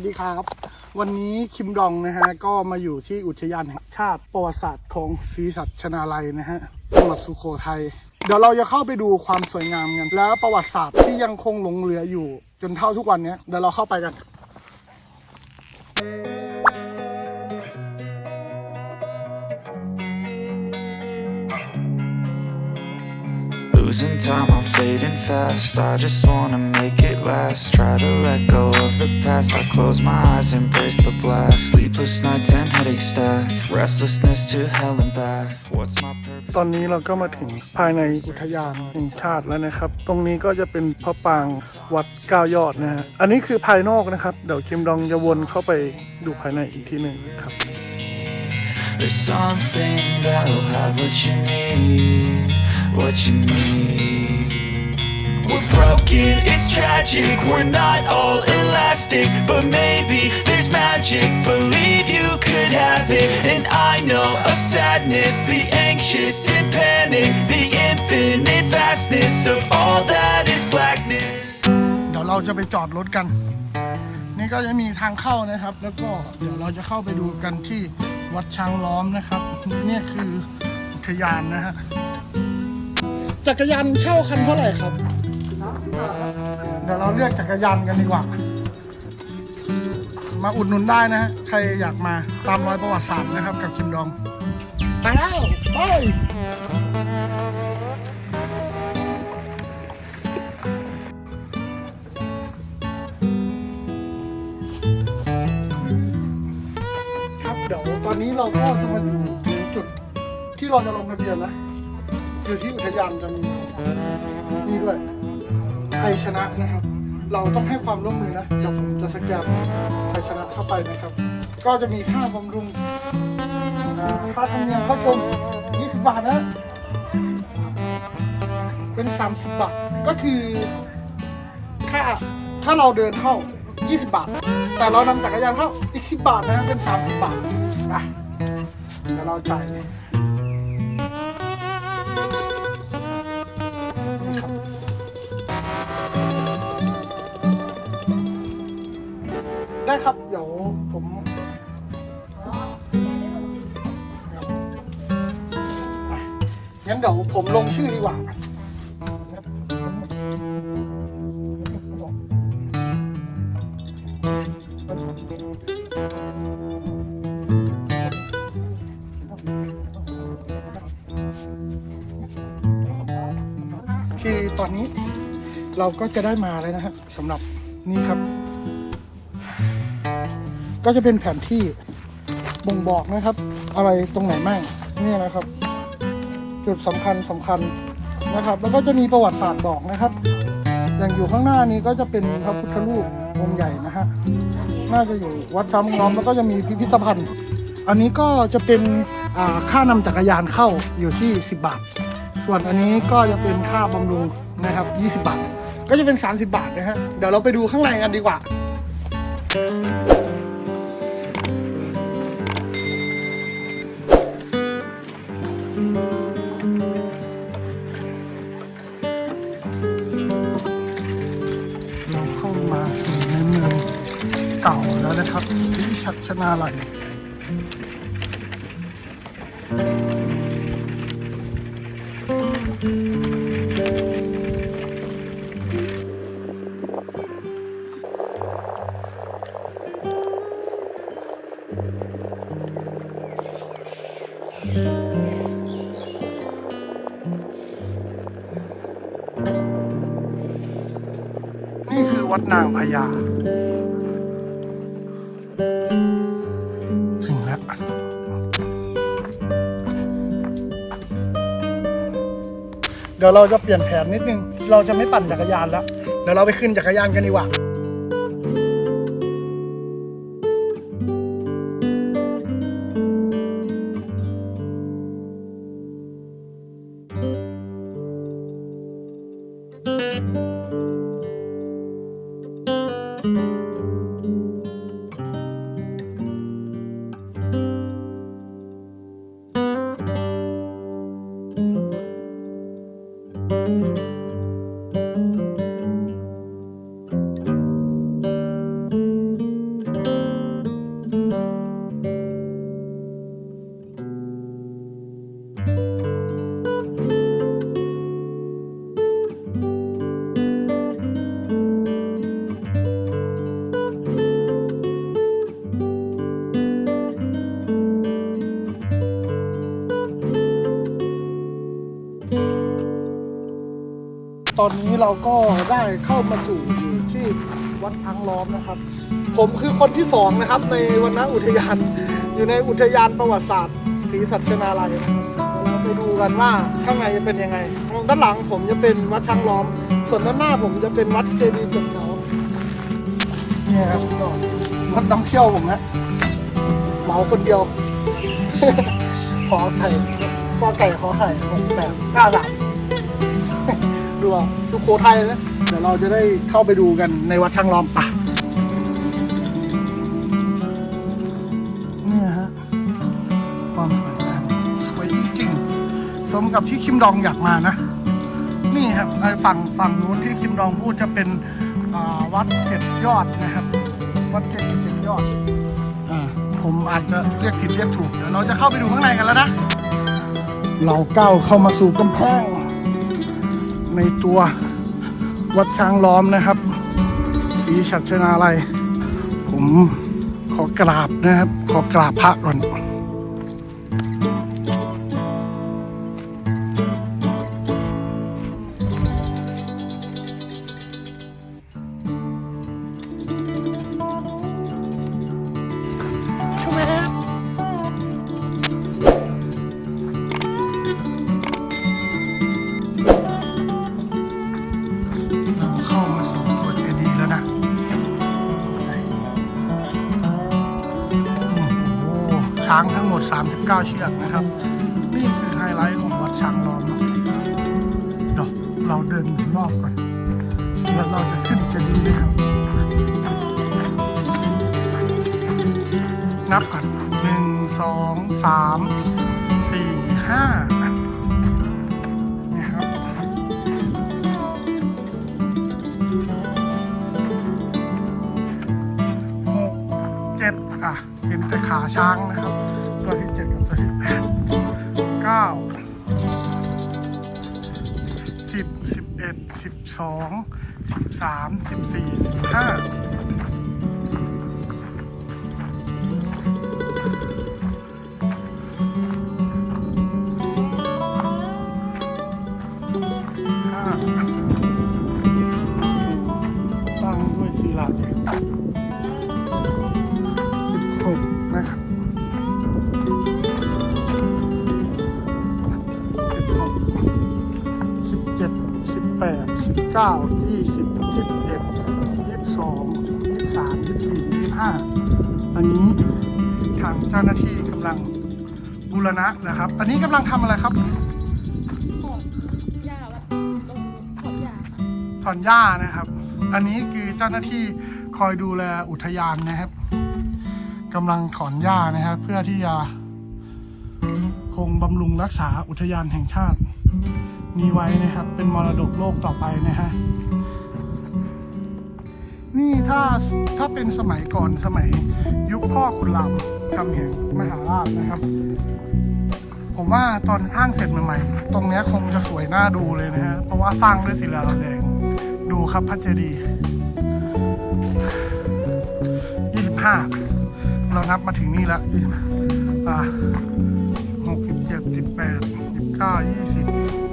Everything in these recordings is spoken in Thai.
สวัสดีครับ วันนี้คิมดองนะฮะก็มาอยู่ที่อุทยานแห่งชาติประวัติศาสตร์ของศรีสัชนาลัยนะฮะจังหวัดสุโขทัยเดี๋ยวเราจะเข้าไปดูความสวยงามกัน แล้วประวัติศาสตร์ที่ยังคงหลงเหลืออยู่จนเท่าทุกวันนี้เดี๋ยวเราเข้าไปกัน Losing time, I'm fading fast. I just wanna make it last. Try to let go of the past. I close my eyes, embrace the blast. Sleepless nights and headaches stack. Restlessness to hell and back. What's my purpose? ตอนนี้เราก็มาถึงภายในอุทยานแห่งชาติแล้วนะครับ ตรงนี้ก็จะเป็นพระปรางวัดเก้ายอดนะฮะ อันนี้คือภายนอกนะครับ เดี๋ยวคิมดองจะวนเข้าไปดูภายในอีกทีหนึ่งครับ There's something that'll have what you need. What you need. We're broken, it's tragic. We're not all elastic, but maybe there's magic. Believe you could have it. And I know of sadness, the anxious and panic, the infinite vastness of all that is blackness. เดี๋ยวเราจะไปจอดรถกัน นี่ก็จะมีทางเข้านะครับ แล้วก็เดี๋ยวเราจะเข้าไปดูกันที่วัดช้างล้อมนะครับ เนี่ยคืออุทยานนะฮะ จักรยานเช่าคันเท่าไหร่ครับเดี๋ยวเราเลือกจักรยานกันดีกว่า มาอุดหนุนได้นะฮะใครอยากมาตามรอยประวัติศาสตร์นะครับ กับคิมดองไปแล้วไปครับเดี๋ยวตอนนี้เราก็จะมาอยู่ถึงจุดที่เราจะลงทะเบียนแล้ว อยู่ที่อุทยานจะมีนี่ด้วยใครชนะนะครับ เราต้องให้ความร่วมมือนะเดี๋ยวผมจะสแกนใครชนะเข้าไปนะครับ ก็จะมีค่าบำรุงค่าธรรมเนียมเข้าชม 20 บาทนะ เป็น 30 บาท ก็คือค่าถ้าเราเดินเข้า 20 บาท แต่เรานำจักรยานเข้าอีก 10 บาทนะ เป็น 30 บาทนะเดี๋ยวเราจ่าย ได้ครับ เดี๋ยวผมงั้นเดี๋ยวผมลงชื่อดีกว่าคือตอนนี้เราก็จะได้มาแล้วนะฮะสำหรับนี่ครับ ก็จะเป็นแผนที่บ่งบอกนะครับ อะไรตรงไหนบ้างนี่นะครับ จุดสำคัญสำคัญนะครับ แล้วก็จะมีประวัติศาสตร์บอกนะครับ อย่างอยู่ข้างหน้านี้ก็จะเป็นพระพุทธรูปองค์ใหญ่นะฮะน่าจะอยู่วัดซ้ำล้อมแล้วก็จะมีพิพิธภัณฑ์ อันนี้ก็จะเป็นอ่าค่านำจักรยานเข้าอยู่ที่ 10 บาท ส่วนอันนี้ก็จะเป็นค่าบำรุงนะครับ 20 บาท ก็จะเป็น 30 บาทนะฮะเดี๋ยวเราไปดูข้างในกันดีกว่าเรา ที่ชัชนาลัยนี่คือวัดนางพญา เดี๋ยวเราจะเปลี่ยนแผนนิดนึง เราจะไม่ปั่นจักรยานแล้ว เดี๋ยวเราไปขึ้นจักรยานกันดีกว่า เราก็ได้เข้ามาสู่อยู่ที่วัดช้งล้อมนะครับ ผมคือคนที่สองนะครับ ในวันนอุทยานอยู่ในอุทยานประวัติศาสตร์ศรีสัชนาลัยนะครับเราไปดูกันว่าข้างในจะเป็นยังไงด้านหลังผมจะเป็นวัดช้างล้อม ส่วนด้านหน้าผมจะเป็นวัดเจดีย์จดเขาเนี่ยครับก็วัดน้ำเที่ยวผมฮะเหมาคนเดียวขอไข่ขอไก่ขอไข่หกแปดเก้าสาม ดูอะสุโขทัยนะ เดี๋ยวเราจะได้เข้าไปดูกันในวัดช่างล้อมปะเนี่ยฮะ ความสวยงามสวยจริงๆ สมกับที่คิมดองอยากมานะ นี่ครับไอ้ฝั่งฝั่งนู้นที่คิมดองพูดจะเป็นอ่าวัดเจ็ดยอดนะครับ วัดเจ็ดเจ็ดยอดอ่าผมอาจจะเรียกผิดเรียกถูก เดี๋ยวเราจะเข้าไปดูข้างในกันแล้วนะ เราก้าวเข้ามาสู่กำแพง ในตัววัดช้างล้อมนะครับสีชัชนาลัย ผมขอกราบนะครับ ขอกราบพระก่อน ช้างทั้งหมด 39 เชือกนะครับ นี่คือไฮไลท์ของวัดช้างล้อมนะเดี๋ยวเราเดินรอบก่อนแล้วเราจะขึ้นจะดีย์เลยครับ นับก่อนหนึ่งสองสามสี่ห้า เจ็ดอะ เห็นแต่ขาช้างนะครับ ตัวที่เจ็ดกับตัวที่แปดเก้าสิบสิบเอ็ดสิบสองสิบสามสิบสี่สิบห้าห้าสร้ ก้ายี่สิบยี่สิบเอ็ดยี่สิบสองยี่สิบสามยี่สิบสี่ยี่สิบห้าอันนี้ทางเจ้าหน้าที่กำลังบูรณะนะครับ อันนี้กำลังทำอะไรครับยาวัดตรงขอบยาค่ะถอนหญ้านะครับ อันนี้คือเจ้าหน้าที่คอยดูแลอุทยานนะครับกำลังถอนหญ้านะครับ เพื่อที่จะคงบำรุงรักษาอุทยานแห่งชาติ นี้ไว้นะครับ เป็นมรดกโลกต่อไปนะฮะนี่ถ้าถ้าเป็นสมัยก่อนสมัยยุคพ่อขุนรามคำแห่งมหาราชนะครับ ผมว่าตอนสร้างเสร็จใหม่ๆ ตรงนี้คงจะสวยน่าดูเลยนะฮะเพราะว่าสร้างด้วยศิลาแดงดูครับพระเจดีย์25เรานับมาถึงนี่แล้วยี่อ่าหกสิบเจ็ดสิบแปดสิบเก้ายี่สิบ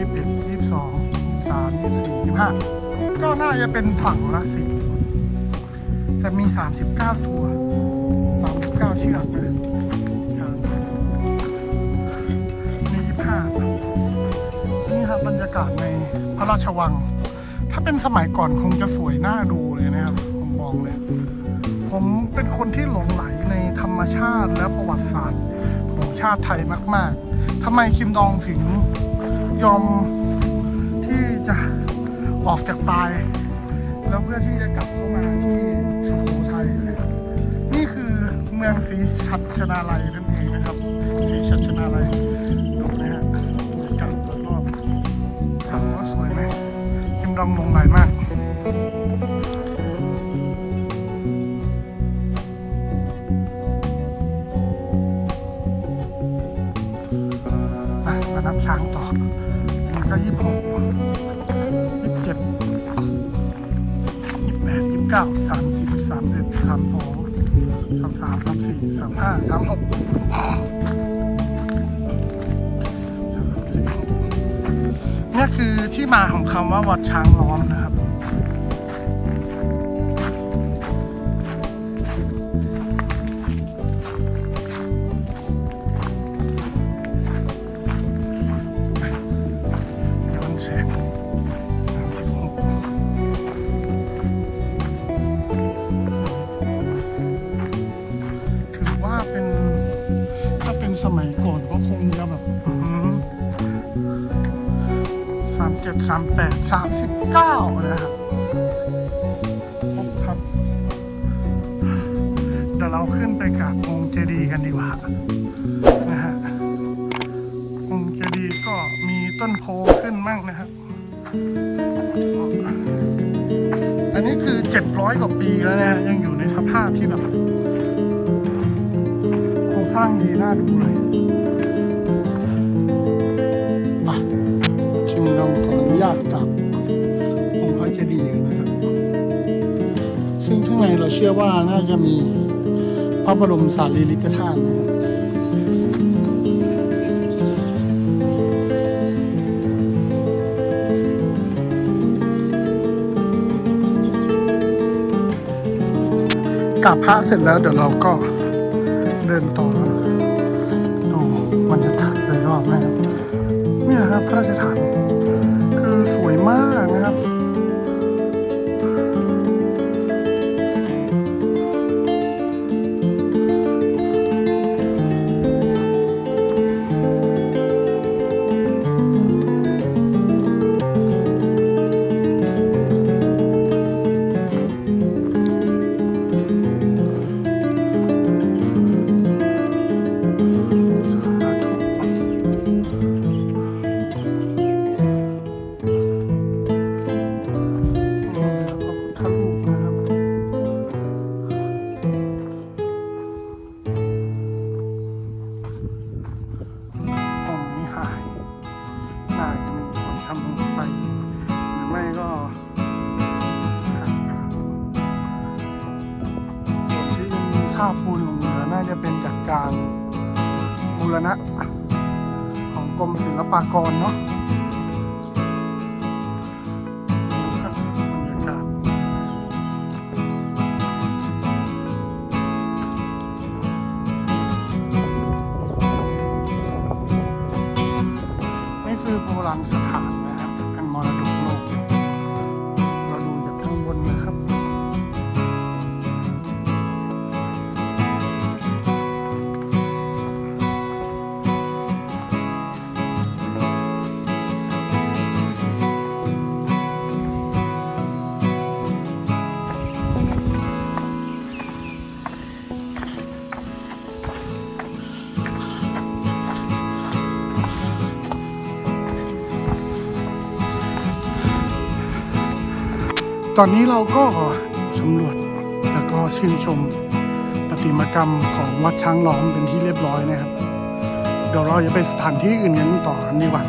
ยี่สิบเอ็ดยี่สิบสองสามยี่สี่ยี่ห้าก็น่าจะเป็นฝั่งละสิบแต่มีสามสิบเก้าตัวสามสิบเก้าเชือกนะมียี่ห้านี่ครับบรรยากาศในพระราชวัง ถ้าเป็นสมัยก่อนคงจะสวยน่าดูเลยนะครับ ผมมองเลย ผมเป็นคนที่หลงไหลในธรรมชาติและประวัติศาสตร์ของชาติไทยมาก ๆทำไมคิมดองถึง ยอมที่จะออกจากปลายแล้วเพื่อที่จะกลับเข้ามาที่สุโขทัยนี่คือเมืองศรีชัชนาลัยนั่นเองนะครับศรีชัชนาลัยดูนะฮะบรรยากาศรอบๆถามว่าสวยไหมคิมดองลงไหลมากมานับช้างต่อ ก็ยี่สิบหกยี่สิบเจ็ดยี่สิบแปดยี่สิบเก้าสามสิบสามเอ็ดสามสองสามสามสามสี่สามห้าสามหกนี่คือที่มาของคำว่าวัดช้างล้อมนะครับ สมัยก่อนก็คงจะแบบสามเจ็ดสามแปดสามสิบเก้านะครับครบครับ เดี๋ยวเราขึ้นไปกราบองค์เจดีย์กันดีกว่านะฮะองค์เจดีย์ก็มีต้นโพขึ้นมั่งนะครับ อันนี้คือเจ็ดร้อยกว่าปีแล้วนะฮะยังอยู่ในสภาพที่แบบ สร้างดีน่าดูเลยชิมลองขออนุญาตจับองค์พระเจดีย์นนะครับ ซึ่งข้างในเราเชื่อว่าน่าจะมีพระบรมสารีริกธาตุนะครับกราบพระเสร็จแล้วเดี๋ยวเราก็ อบนะครับเนี่ยครับพระราชฐาน ปากรเนาะ อนนี้เราก็สำรวจแล้วก็ชื่นชมประติมากรรมของวัดช้างล้อมเป็นที่เรียบร้อยนะครับ เดี๋ยวเราจะไปสถานที่อื่นกันต่อกันดีกว่า